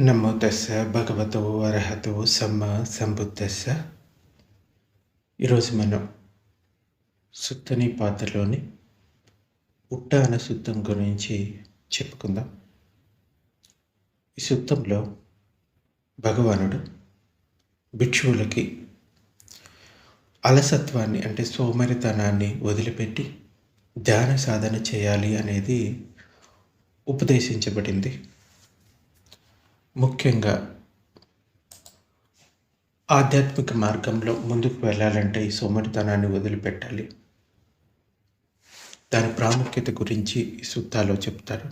నమో తస్స భగవతో అర్హతో సమ్మ సంబుద్ధస్స ఈరోజు మనం సుత్తని పాత్రలోని ఉట్టాన సుత్తం గురించి చెప్పుకుందాం. ఈ సుత్తంలో భగవానుడు భిక్షువులకి అలసత్వాన్ని అంటే సోమరితనాన్ని వదిలిపెట్టి ధ్యాన సాధన చేయాలి అనేది ఉపదేశించబడింది. ముఖ్యంగా ఆధ్యాత్మిక మార్గంలో ముందుకు వెళ్ళాలంటే ఈ సోమరితనాన్ని వదిలిపెట్టాలి. దాని ప్రాముఖ్యత గురించి ఈ సుత్తాలో చెప్తారు.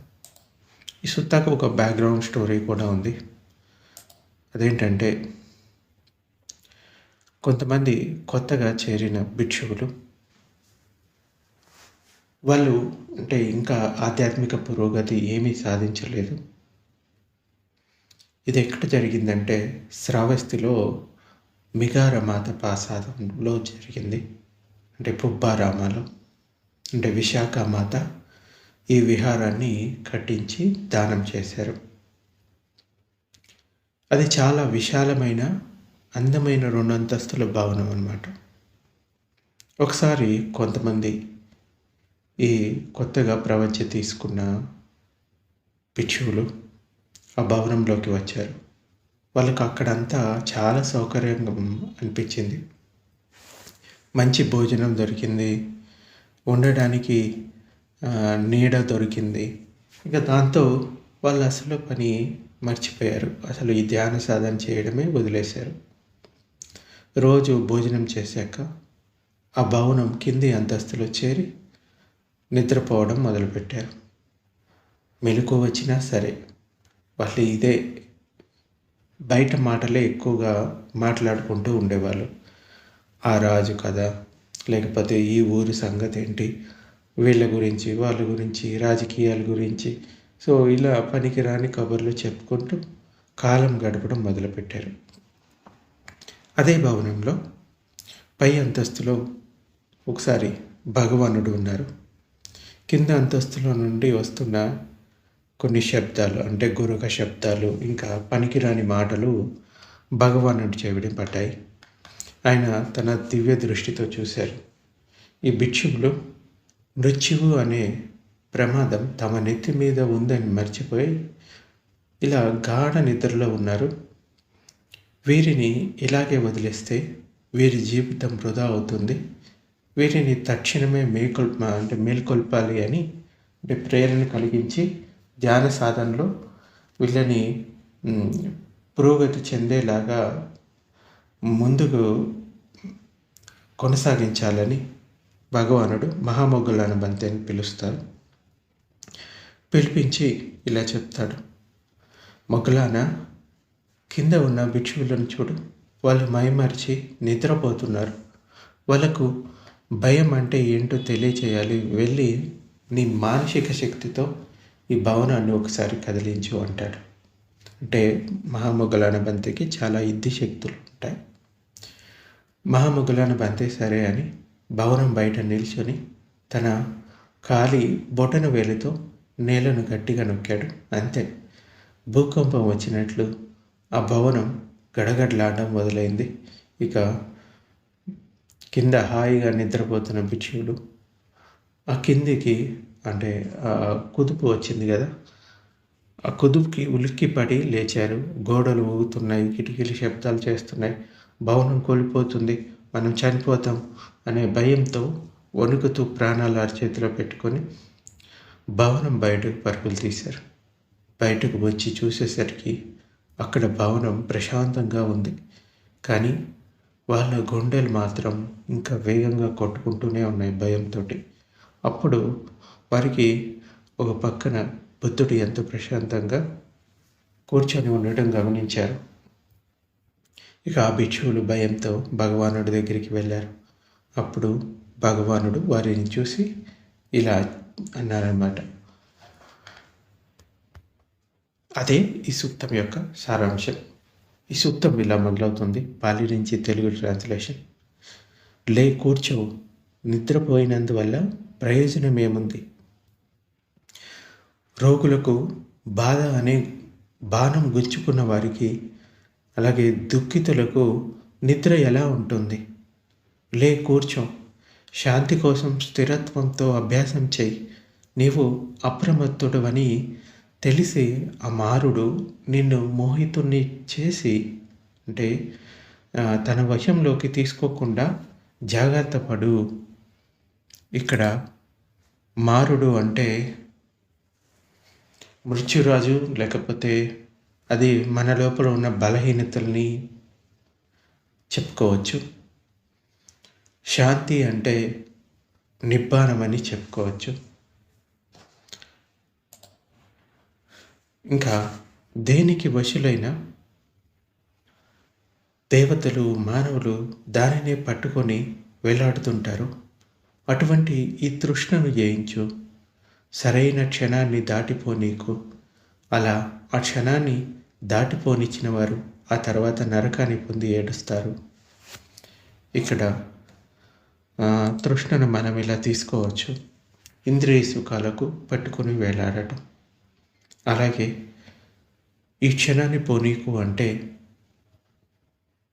ఈ సుత్తాకు ఒక బ్యాక్గ్రౌండ్ స్టోరీ కూడా ఉంది. అదేంటంటే కొంతమంది కొత్తగా చేరిన భిక్షువులు వాళ్ళు అంటే ఇంకా ఆధ్యాత్మిక పురోగతి ఏమీ సాధించలేదు. ఇది ఎక్కడ జరిగిందంటే శ్రావస్తిలో మిగారమాత ప్రసాదంలో జరిగింది. అంటే పుబ్బారామాలో. అంటే విశాఖ మాత ఈ విహారాన్ని కట్టించి దానం చేశారు. అది చాలా విశాలమైన అందమైన రెండు అంతస్తుల భవనం అన్నమాట. ఒకసారి కొంతమంది ఈ కొత్తగా ప్రవచ తీసుకున్న భిక్షువులు ఆ భవనంలోకి వచ్చారు. వాళ్ళకు అక్కడంతా చాలా సౌకర్యంగా అనిపించింది. మంచి భోజనం దొరికింది. ఉండడానికి నీడ దొరికింది. ఇక దాంతో వాళ్ళు అసలు పని మర్చిపోయారు. అసలు ఈ ధ్యాన సాధన చేయడమే వదిలేశారు. రోజు భోజనం చేశాక ఆ భవనం కింది అంతస్తులో చేరి నిద్రపోవడం మొదలుపెట్టారు. మెలకు వచ్చినా సరే వాళ్ళు ఇదే బయట మాటలే ఎక్కువగా మాట్లాడుకుంటూ ఉండేవాళ్ళు. ఆ రాజు కథ లేకపోతే ఈ ఊరి సంగతి ఏంటి వీళ్ళ గురించి వాళ్ళ గురించి రాజకీయాల గురించి. సో ఇలా పనికిరాని కబుర్లు చెప్పుకుంటూ కాలం గడపడం మొదలుపెట్టారు. అదే భవనంలో పై అంతస్తులో ఒకసారి భగవానుడు ఉన్నారు. కింద అంతస్తులో నుండి వస్తున్న కొన్ని శబ్దాలు అంటే గురుక శబ్దాలు ఇంకా పనికిరాని మాటలు భగవానుడి చెవిడి పడ్డాయి. ఆయన తన దివ్య దృష్టితో చూశారు. ఈ భిక్షువులు మృత్యువు అనే ప్రమాదం తమ నెత్తి మీద ఉందని మర్చిపోయి ఇలా గాఢ నిద్రలో ఉన్నారు. వీరిని ఇలాగే వదిలేస్తే వీరి జీవితం వృధా అవుతుంది. వీరిని తక్షణమే మేకొల్ప అంటే మేల్కొల్పాలి అని అంటే ప్రేరణ కలిగించి ధ్యాన సాధనలో వీళ్ళని పురోగతి చెందేలాగా ముందుకు కొనసాగించాలని భగవానుడు మహామొగ్గులాన బంతి అని పిలుస్తారు. పిలిపించి ఇలా చెప్తాడు. మొగ్గులాన కింద ఉన్న భిక్షువులను చూడు. వాళ్ళు మైమరిచి నిద్రపోతున్నారు. వాళ్ళకు భయం అంటే ఏంటో తెలియచేయాలి. వెళ్ళి నీ మానసిక శక్తితో ఈ భవనాన్ని ఒకసారి కదిలించు అంటాడు. అంటే మహామొగలాన బంతికి చాలా ఇద్ది శక్తులు ఉంటాయి. మహామొగలాన బంతి సరే అని భవనం బయట నిల్చొని తన ఖాళీ బొటన వేలితో నేలను గట్టిగా నొక్కాడు. అంతే. భూకంపం వచ్చినట్లు ఆ భవనం గడగడలాడడం మొదలైంది. ఇక కింద హాయిగా నిద్రపోతున్న భిక్షువులు ఆ కిందికి అంటే కుదుపు వచ్చింది కదా. ఆ కుదుపుకి ఉలిక్కిపడి లేచారు. గోడలు ఊగుతున్నాయి కిటికీలు శబ్దాలు చేస్తున్నాయి. భవనం కోల్పోతుంది. మనం చనిపోతాం అనే భయంతో వణుకుతూ ప్రాణాలు అరచేతిలో పెట్టుకొని భవనం బయటకు పరుగులు తీశారు. బయటకు వచ్చి చూసేసరికి అక్కడ భవనం ప్రశాంతంగా ఉంది. కానీ వాళ్ళ గుండెలు మాత్రం ఇంకా వేగంగా కొట్టుకుంటూనే ఉన్నాయి భయంతో అప్పుడు వారికి ఒక పక్కన బుద్ధుడు ఎంతో ప్రశాంతంగా కూర్చొని ఉండటం గమనించారు. ఇక ఆ భిక్షువులు భయంతో భగవానుడి దగ్గరికి వెళ్ళారు. అప్పుడు భగవానుడు వారిని చూసి ఇలా అన్నారన్నమాట. అదే ఈ సూక్తం యొక్క సారాంశం. ఈ సూక్తం ఇలా మొదలవుతుంది. పాలి నుంచి తెలుగు ట్రాన్స్లేషన్. లే కూర్చో. నిద్రపోయినందువల్ల ప్రయోజనం ఏముంది? రోగులకు బాధ అనే బాణం గుచ్చుకున్న వారికి అలాగే దుఃఖితులకు నిద్ర ఎలా ఉంటుంది? లే కూర్చో. శాంతి కోసం స్థిరత్వంతో అభ్యాసం చేయి. నీవు అప్రమత్తుడవని తెలిసి ఆ మారుడు నిన్ను మోహితుణ్ణి చేసి అంటే తన వశంలోకి తీసుకోకుండా జాగ్రత్త పడు. ఇక్కడ మారుడు అంటే మృత్యురాజు లేకపోతే అది మన లోపల ఉన్న బలహీనతల్ని చెప్పుకోవచ్చు. శాంతి అంటే నిబ్బానమని చెప్పుకోవచ్చు. ఇంకా దేనికి వశులైన దేవతలు మానవులు దానినే పట్టుకొని వేలాడుతుంటారు. అటువంటి ఈ తృష్ణను జయించు సరైన క్షణాన్ని దాటిపోనీకు అలా ఆ క్షణాన్ని దాటిపోనిచ్చిన వారు ఆ తర్వాత నరకాన్ని పొంది ఏడుస్తారు. ఇక్కడ తృష్ణను మనం ఇలా తీసుకోవచ్చు. ఇంద్రియ సుఖాలకు పట్టుకొని వేలాడటం. అలాగే ఈ క్షణాన్ని పోనీకు అంటే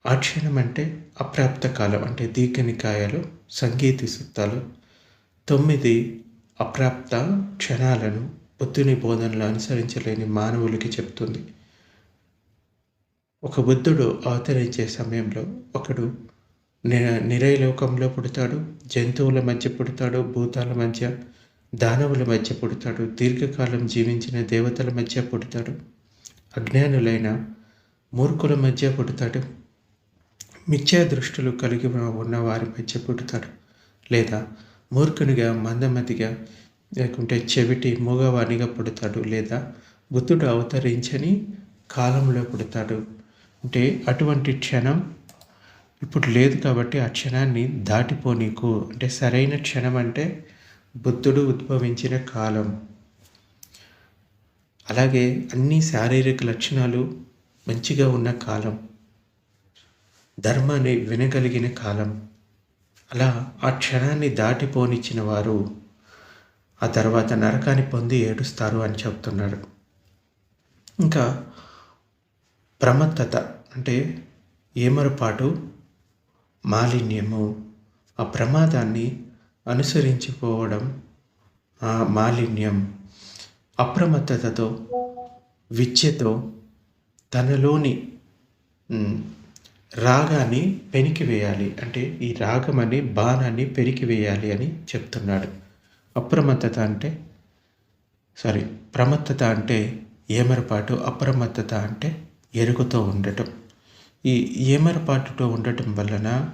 ఆ క్షణం అంటే అప్రాప్త కాలం అంటే దీర్ఘనికాయాలు సంగీతి సుత్తాలు తొమ్మిది అప్రాప్త క్షణాలను బుద్ధుని బోధనలు అనుసరించలేని మానవులకి చెప్తుంది. ఒక బుద్ధుడు అవతరించే సమయంలో ఒకడు నిరయలోకంలో పుడతాడు జంతువుల మధ్య పుడతాడు భూతాల మధ్య దానవుల మధ్య పుడతాడు దీర్ఘకాలం జీవించిన దేవతల మధ్య పుడతాడు అజ్ఞానులైన మూర్ఖుల మధ్య పుడతాడు మిథ్యా దృష్టిలు కలిగి ఉన్న వారి మధ్య పుడతాడు లేదా మూర్ఖునిగా మందమతిగా లేకుంటే చెవిటి మూగవాణిగా పుడతాడు లేదా బుద్ధుడు అవతరించని కాలంలో పుడతాడు. అంటే అటువంటి క్షణం ఇప్పుడు లేదు కాబట్టి ఆ క్షణాన్ని దాటిపోనీకు అంటే సరైన క్షణం అంటే బుద్ధుడు ఉద్భవించిన కాలం. అలాగే అన్ని శారీరక లక్షణాలు మంచిగా ఉన్న కాలం. ధర్మాన్ని వినగలిగిన కాలం. అలా ఆ క్షణాన్ని దాటిపోనిచ్చిన వారు ఆ తర్వాత నరకాన్ని పొంది ఏడుస్తారు అని చెప్తున్నాడు ఇంకా ప్రమత్తత అంటే ఏమరపాటు మాలిన్యము ఆ ప్రమాదాన్ని అనుసరించిపోవడం ఆ మాలిన్యం అప్రమత్తతతో విద్యతో తనలోని రాగాన్ని పెనికి వేయాలి. అంటే ఈ రాగం అనే బాణాన్ని పెరికి వేయాలి అని చెప్తున్నాడు. అప్రమత్తత అంటే సారీ ప్రమత్తత అంటే ఏమరపాటు అప్రమత్తత అంటే ఎరుగుతో ఉండటం. ఈ ఏమరపాటుతో ఉండటం వలన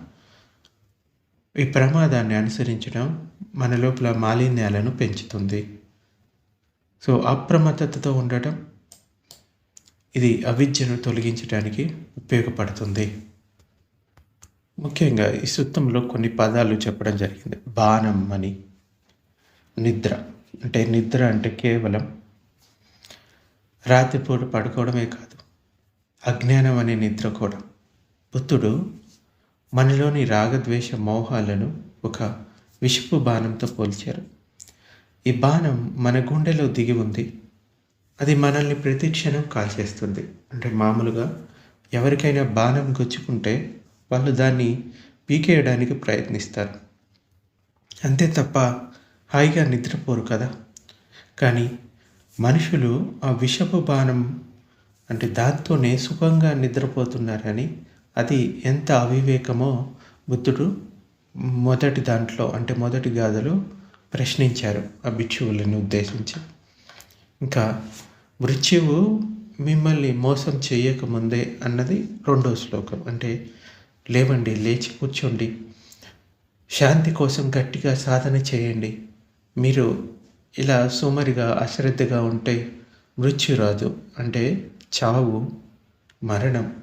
ఈ ప్రమాదాన్ని అనుసరించడం మన లోపల మాలిన్యాలను పెంచుతుంది. సో అప్రమత్తతతో ఉండటం ఇది అవిద్యను తొలగించడానికి ఉపయోగపడుతుంది. ముఖ్యంగా ఈ సూత్రంలో కొన్ని పదాలు చెప్పడం జరిగింది. బాణం అని. నిద్ర. అంటే నిద్ర అంటే కేవలం రాత్రిపూట పడుకోవడమే కాదు అజ్ఞానం అనే నిద్ర కూడా. బుద్ధుడు మనలోని రాగద్వేష మోహాలను ఒక విషపు బాణంతో పోల్చారు. ఈ బాణం మన గుండెలో దిగి ఉంది. అది మనల్ని ప్రతి క్షణం కాల్చేస్తుంది. అంటే మామూలుగా ఎవరికైనా బాణం గుచ్చుకుంటే వాళ్ళు దాన్ని పీకేయడానికి ప్రయత్నిస్తారు. అంతే తప్ప హాయిగా నిద్రపోరు కదా. కానీ మనుషులు ఆ విషపు బాణం అంటే దాంతోనే సుఖంగా నిద్రపోతున్నారని అది ఎంత అవివేకమో బుద్ధుడు మొదటి దాంట్లో అంటే మొదటి గాథలో ప్రశ్నించారు ఆ భిక్షువులను ఉద్దేశించి. ఇంకా మృత్యువు మిమ్మల్ని మోసం చేయకముందే అన్నది రెండో శ్లోకం. అంటే లేవండి లేచి కూర్చోండి. శాంతి కోసం గట్టిగా సాధన చేయండి. మీరు ఇలా సోమరిగా అశ్రద్ధగా ఉంటే మృత్యు రాదు అంటే చావు మరణం.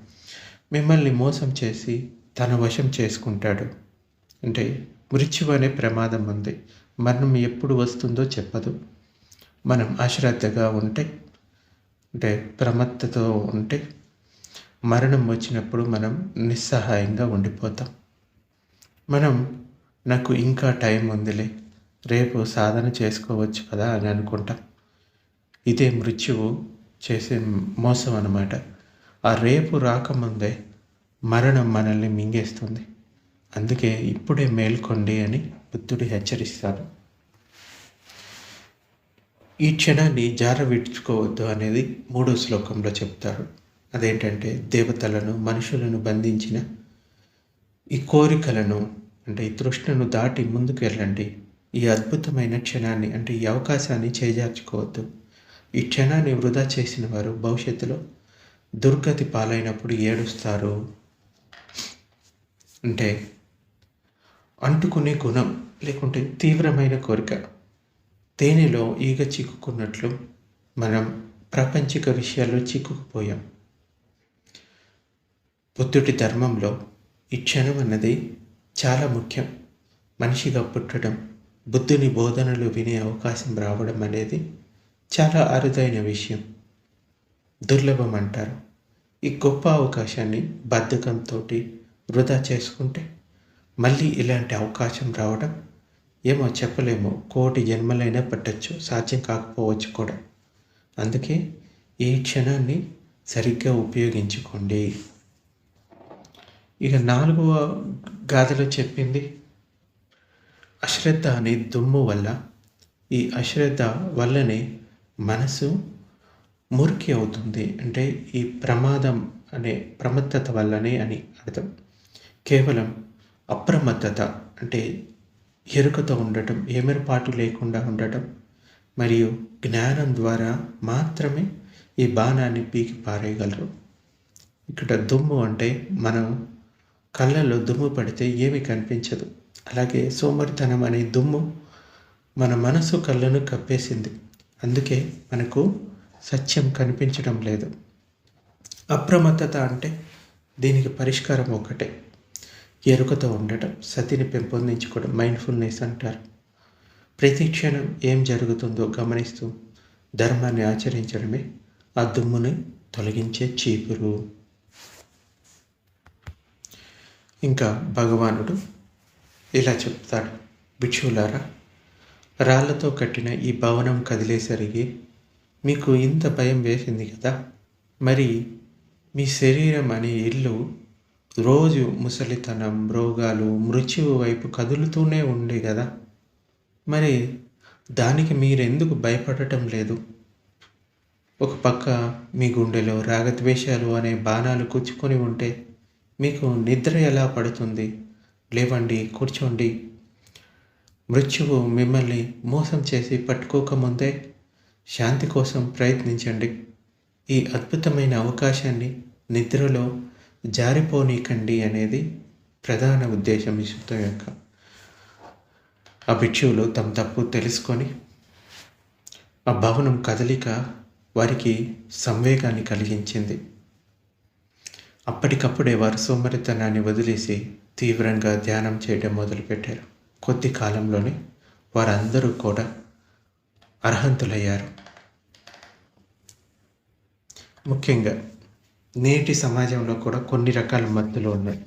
మిమ్మల్ని మోసం చేసి తన వశం చేసుకుంటాడు. అంటే మృత్యు అనే ప్రమాదం ఉంది. మరణం ఎప్పుడు వస్తుందో చెప్పదు. మనం అశ్రద్ధగా ఉంటే అంటే ప్రమత్తతో ఉంటే మరణం వచ్చినప్పుడు మనం నిస్సహాయంగా ఉండిపోతాం. మనం నాకు ఇంకా టైం ఉందిలే రేపు సాధన చేసుకోవచ్చు కదా అని అనుకుంటాం. ఇదే మృత్యువు చేసే మోసం అన్నమాట. ఆ రేపు రాకముందే మరణం మనల్ని మింగేస్తుంది. అందుకే ఇప్పుడే మేల్కొండి అని బుద్ధుడు హెచ్చరిస్తాను ఈ క్షణాన్ని జార విడుచుకోవద్దు అనేది మూడో శ్లోకంలో చెప్తారు. అదేంటంటే దేవతలను మనుషులను బంధించిన ఈ కోరికలను అంటే ఈ తృష్ణను దాటి ముందుకు వెళ్ళండి. ఈ అద్భుతమైన క్షణాన్ని అంటే ఈ అవకాశాన్ని చేజార్చుకోవద్దు. ఈ క్షణాన్ని వృధా చేసిన వారు భవిష్యత్తులో దుర్గతి పాలైనప్పుడు ఏడుస్తారు. అంటే అంటుకునే గుణం లేకుంటే తీవ్రమైన కోరిక. తేనెలో ఈగ చిక్కుకున్నట్లు మనం ప్రాపంచిక విషయాల్లో చిక్కుకుపోయాం. బుద్ధుడి ధర్మంలో ఈ క్షణం అన్నది చాలా ముఖ్యం. మనిషిగా పుట్టడం బుద్ధుని బోధనలు వినే అవకాశం రావడం అనేది చాలా అరుదైన విషయం. దుర్లభం అంటారు. ఈ గొప్ప అవకాశాన్ని బద్ధకంతో వృధా చేసుకుంటే మళ్ళీ ఇలాంటి అవకాశం రావడం ఏమో చెప్పలేము. కోటి జన్మలైనా పట్టచ్చు. సాధ్యం కాకపోవచ్చు కూడా. అందుకే ఈ క్షణాన్ని సరిగ్గా ఉపయోగించుకోండి. ఇక నాలుగవ గాథలో చెప్పింది అశ్రద్ధ అనే దుమ్ము వల్ల. ఈ అశ్రద్ధ వల్లనే మనసు మురికి అవుతుంది. అంటే ఈ ప్రమాదం అనే ప్రమత్తత వల్లనే అని అర్థం. కేవలం అప్రమత్తత. అంటే ఎరుకతో ఉండటం ఏమరపాటు లేకుండా ఉండటం మరియు జ్ఞానం ద్వారా మాత్రమే ఈ బాణాన్ని పీకి పారేయగలరు. ఇక్కడ దుమ్ము అంటే మనం కళ్ళల్లో దుమ్ము పడితే ఏమి కనిపించదు. అలాగే సోమరితనం అనే దుమ్ము మన మనసు కళ్ళను కప్పేసింది. అందుకే మనకు సత్యం కనిపించడం లేదు. అప్రమత్తత అంటే దీనికి పరిష్కారం ఒకటే ఎరుకతో ఉండటం సతిని పెంపొందించుకోవడం మైండ్ఫుల్నెస్ అంటారు. ప్రతి క్షణం ఏం జరుగుతుందో గమనిస్తూ ధర్మాన్ని ఆచరించడమే ఆ దుమ్ముని తొలగించే చీపురు. ఇంకా భగవానుడు ఇలా చెప్తాడు. భిక్షువులారా రాళ్ళతో కట్టిన ఈ భవనం కదిలేసరికి మీకు ఇంత భయం వేసింది కదా. మరి మీ శరీరం అనే ఇల్లు రోజు ముసలితనం రోగాలు మృత్యువు వైపు కదులుతూనే ఉండే కదా. మరి దానికి మీరెందుకు భయపడటం లేదు? ఒక పక్క మీ గుండెలో రాగద్వేషాలు అనే బాణాలు కూర్చుకొని ఉంటే మీకు నిద్ర ఎలా పడుతుంది? లేవండి కూర్చోండి. మృత్యువు మిమ్మల్ని మోసం చేసి పట్టుకోకముందే శాంతి కోసం ప్రయత్నించండి. ఈ అద్భుతమైన అవకాశాన్ని నిద్రలో జారిపోనీకండి అనేది ప్రధాన ఉద్దేశం ఈ సూత్రం యొక్క ఆ భిక్షువులు తమ తప్పు తెలుసుకొని ఆ భవనం కదలిక వారికి సంవేగాన్ని కలిగించింది. అప్పటికప్పుడే వారు సోమరితనాన్ని వదిలేసి తీవ్రంగా ధ్యానం చేయడం మొదలుపెట్టారు. కొద్ది కాలంలోనే వారందరూ కూడా అర్హంతులయ్యారు. ముఖ్యంగా నేటి సమాజంలో కూడా కొన్ని రకాల మత్తులు ఉన్నాయి.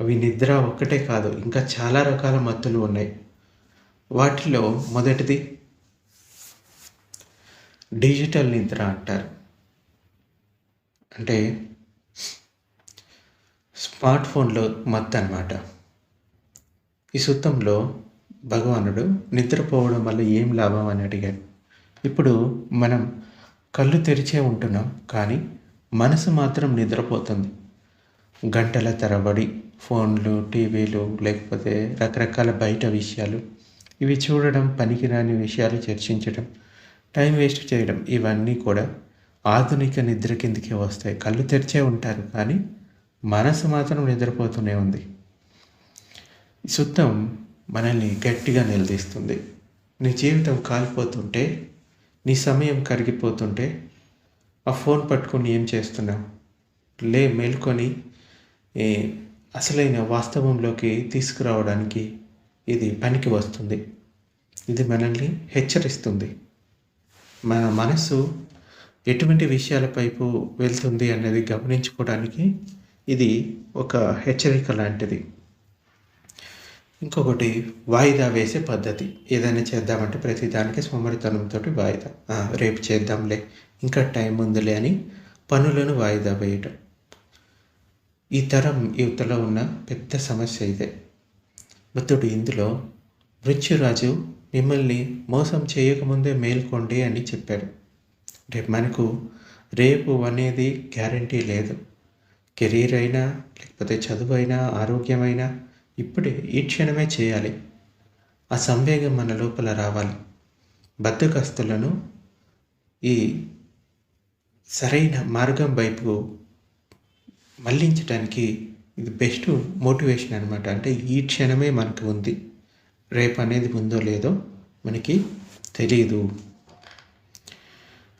అవి నిద్ర ఒక్కటే కాదు ఇంకా చాలా రకాల మత్తులు ఉన్నాయి. వాటిలో మొదటిది డిజిటల్ నిద్ర అంటారు. అంటే స్మార్ట్ ఫోన్లో మత్తు అనమాట ఈ సూత్రంలో భగవానుడు నిద్రపోవడం వల్ల ఏం లాభం అని అడిగాడు. ఇప్పుడు మనం కళ్ళు తెరిచే ఉంటున్నాం కానీ మనసు మాత్రం నిద్రపోతుంది. గంటల తరబడి ఫోన్లు టీవీలు లేకపోతే రకరకాల బయట విషయాలు. ఇవి చూడడం పనికిరాని విషయాలు చర్చించడం టైం వేస్ట్ చేయడం ఇవన్నీ కూడా ఆధునిక నిద్ర కిందకే వస్తాయి. కళ్ళు తెరిచే ఉంటారు కానీ మనసు మాత్రం నిద్రపోతూనే ఉంది. సుత్తం మనల్ని గట్టిగా నిలదీస్తుంది. నీ జీవితం కాలిపోతుంటే నీ సమయం కరిగిపోతుంటే ఆ ఫోన్ పట్టుకొని ఏం చేస్తున్నావు? లే మేల్కొని అసలైన వాస్తవంలోకి తీసుకురావడానికి ఇది పనికి వస్తుంది. ఇది మనల్ని హెచ్చరిస్తుంది. మన మనసు ఎటువంటి విషయాల వైపు వెళ్తుంది అనేది గమనించుకోవడానికి ఇది ఒక హెచ్చరిక లాంటిది. ఇంకొకటి వాయిదా వేసే పద్ధతి. ఏదైనా చేద్దామంటే ప్రతిదానికి సోమరితనంతో వాయిదా. రేపు చేద్దాంలే ఇంకా టైం ఉందిలే అని పనులను వాయిదా వేయటం. ఈ తరం యువతలో ఉన్న పెద్ద సమస్య ఇదే. బుద్ధుడు ఇందులో మృత్యురాజు మిమ్మల్ని మోసం చేయకముందే మేల్కోండి అని చెప్పాడు. అంటే మనకు రేపు అనేది గ్యారంటీ లేదు. కెరీర్ అయినా లేకపోతే చదువు అయినా ఆరోగ్యమైనా ఇప్పుడే ఈ క్షణమే చేయాలి. ఆ సంవేగం మన లోపల రావాలి. బద్దకస్తులను ఈ సరైన మార్గం వైపు మళ్ళించడానికి ఇది బెస్ట్ మోటివేషన్ అనమాట అంటే ఈ క్షణమే మనకు ఉంది. రేపు అనేది ఉందో లేదో మనకి తెలియదు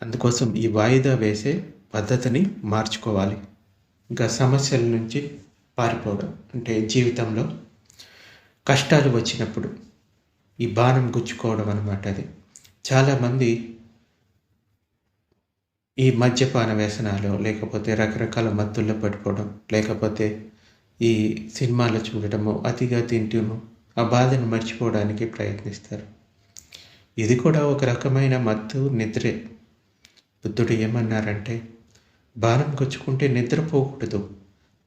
అందుకోసం ఈ వాయిదా వేసే పద్ధతిని మార్చుకోవాలి. ఇంకా సమస్యల నుంచి పారిపోవడం. అంటే జీవితంలో కష్టాలు వచ్చినప్పుడు ఈ బాణం గుచ్చుకోవడం అనమాట అది. చాలామంది ఈ మద్యపాన వ్యసనాలు లేకపోతే రకరకాల మత్తుల్లో పడిపోవడం లేకపోతే ఈ సినిమాలు చూడటము అతిగా తింటూను ఆ బాధను మర్చిపోవడానికి ప్రయత్నిస్తారు. ఇది కూడా ఒక రకమైన మత్తు నిద్రే. బుద్ధుడు ఏమన్నారంటే బాణం గుచ్చుకుంటే నిద్రపోకూడదు.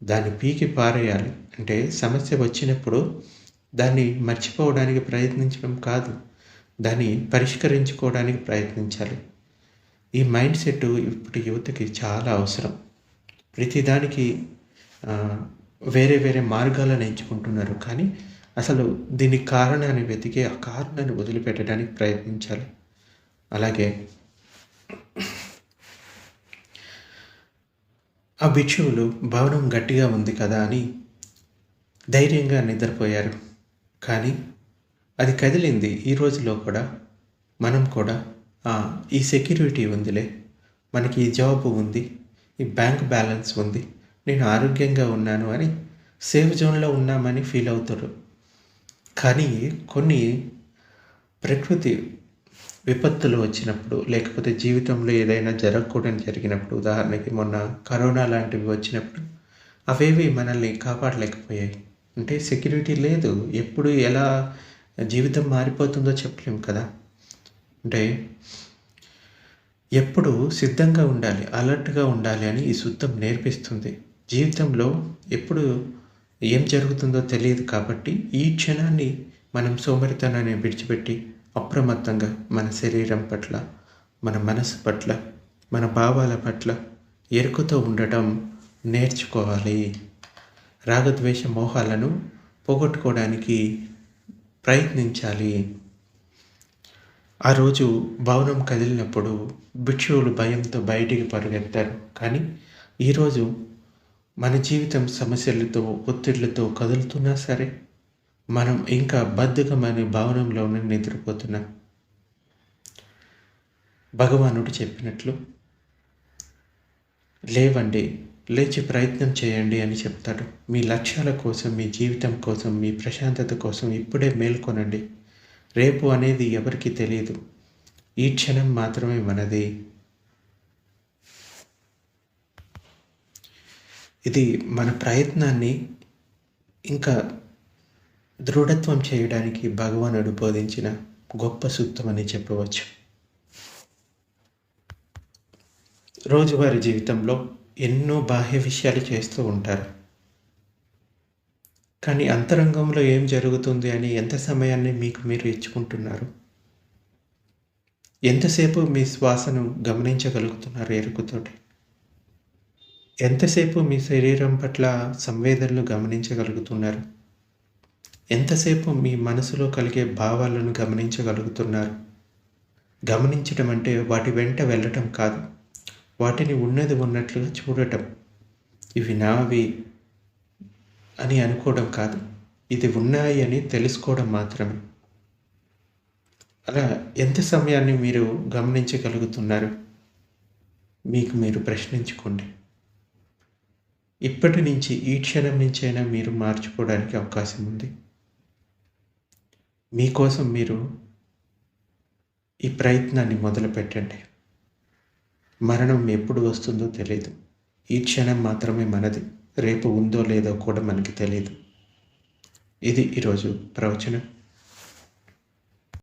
దాన్ని పీకి పారేయాలి. అంటే సమస్య వచ్చినప్పుడు దాన్ని మర్చిపోవడానికి ప్రయత్నించడం కాదు. దాన్ని పరిష్కరించుకోవడానికి ప్రయత్నించాలి. ఈ మైండ్ సెట్ ఇప్పుడు యువతకి చాలా అవసరం. ప్రతిదానికి వేరే వేరే మార్గాలను ఎంచుకుంటున్నారు కానీ అసలు దీనికి కారణాన్ని వెతికి ఆ కారణాన్ని వదిలిపెట్టడానికి ప్రయత్నించాలి. అలాగే ఆ భిక్షువులు భవనం గట్టిగా ఉంది కదా అని ధైర్యంగా నిద్రపోయారు. కానీ అది కదిలింది ఈ రోజులో కూడా మనం కూడా. ఈ సెక్యూరిటీ ఉందిలే. మనకి ఈ జాబ్ ఉంది ఈ బ్యాంక్ బ్యాలెన్స్ ఉంది. నేను ఆరోగ్యంగా ఉన్నాను అని సేఫ్ జోన్లో ఉన్నామని ఫీల్ అవుతారు. కానీ కొన్ని ప్రకృతి విపత్తులు వచ్చినప్పుడు లేకపోతే జీవితంలో ఏదైనా జరగకూడని జరిగినప్పుడు ఉదాహరణకి మొన్న కరోనా లాంటివి వచ్చినప్పుడు అవేవి మనల్ని కాపాడలేకపోయాయి. అంటే సెక్యూరిటీ లేదు. ఎప్పుడు ఎలా జీవితం మారిపోతుందో చెప్పలేము కదా. అంటే ఎప్పుడు సిద్ధంగా ఉండాలి అలర్ట్గా ఉండాలి అని ఈ సూత్రం నేర్పిస్తుంది. జీవితంలో ఎప్పుడు ఏం జరుగుతుందో తెలియదు కాబట్టి ఈ క్షణాన్ని మనం సోమరితనాన్ని విడిచిపెట్టి అప్రమత్తంగా మన శరీరం పట్ల మన మనసు పట్ల మన భావాల పట్ల ఎరుకతో ఉండటం నేర్చుకోవాలి. రాగద్వేష మోహాలను పోగొట్టుకోవడానికి ప్రయత్నించాలి. ఆ రోజు భవనం కదిలినప్పుడు భిక్షువులు భయంతో బయటికి పరుగెత్తారు. కానీ ఈరోజు మన జీవితం సమస్యలతో ఒత్తిళ్ళతో కదులుతున్నా సరే మనం ఇంకా బద్ధకమనే భావనంలోనే నిద్రపోతున్నాం. భగవానుడు చెప్పినట్లు లేవండి లేచి ప్రయత్నం చేయండి అని చెప్తాడు. మీ లక్ష్యాల కోసం మీ జీవితం కోసం మీ ప్రశాంతత కోసం ఇప్పుడే మేల్కొనండి. రేపు అనేది ఎవరికి తెలియదు. ఈ క్షణం మాత్రమే మనది. ఇది మన ప్రయత్నాన్ని ఇంకా దృఢత్వం చేయడానికి భగవానుడు బోధించిన గొప్ప సూక్తం అని చెప్పవచ్చు. రోజువారీ జీవితంలో ఎన్నో బాహ్య విషయాలు చేస్తూ ఉంటారు. కానీ అంతరంగంలో ఏం జరుగుతుంది అని ఎంత సమయాన్ని మీకు మీరు ఇచ్చుకుంటున్నారు? ఎంతసేపు మీ శ్వాసను గమనించగలుగుతున్నారు ఎరుకుతోటి? ఎంతసేపు మీ శరీరం పట్ల సంవేదనలు గమనించగలుగుతున్నారు? ఎంతసేపు మీ మనసులో కలిగే భావాలను గమనించగలుగుతున్నారు? గమనించడం అంటే వాటి వెంట వెళ్ళటం కాదు. వాటిని ఉన్నది ఉన్నట్లుగా చూడటం. ఇవి నావి అని అనుకోవడం కాదు. ఇది ఉన్నాయి అని తెలుసుకోవడం మాత్రమే. అలా ఎంత సమయాన్ని మీరు గమనించగలుగుతున్నారు? మీకు మీరు ప్రశ్నించుకోండి. ఇప్పటి నుంచి ఈ క్షణం నుంచైనా మీరు మార్చుకోవడానికి అవకాశం ఉంది. మీకోసం మీరు ఈ ప్రయత్నాన్ని మొదలు పెట్టండి మరణం ఎప్పుడు వస్తుందో తెలియదు ఈ క్షణం మాత్రమే మనది. రేపు ఉందో లేదో కూడా మనకి తెలియదు ఇది ఈరోజు ప్రవచనం.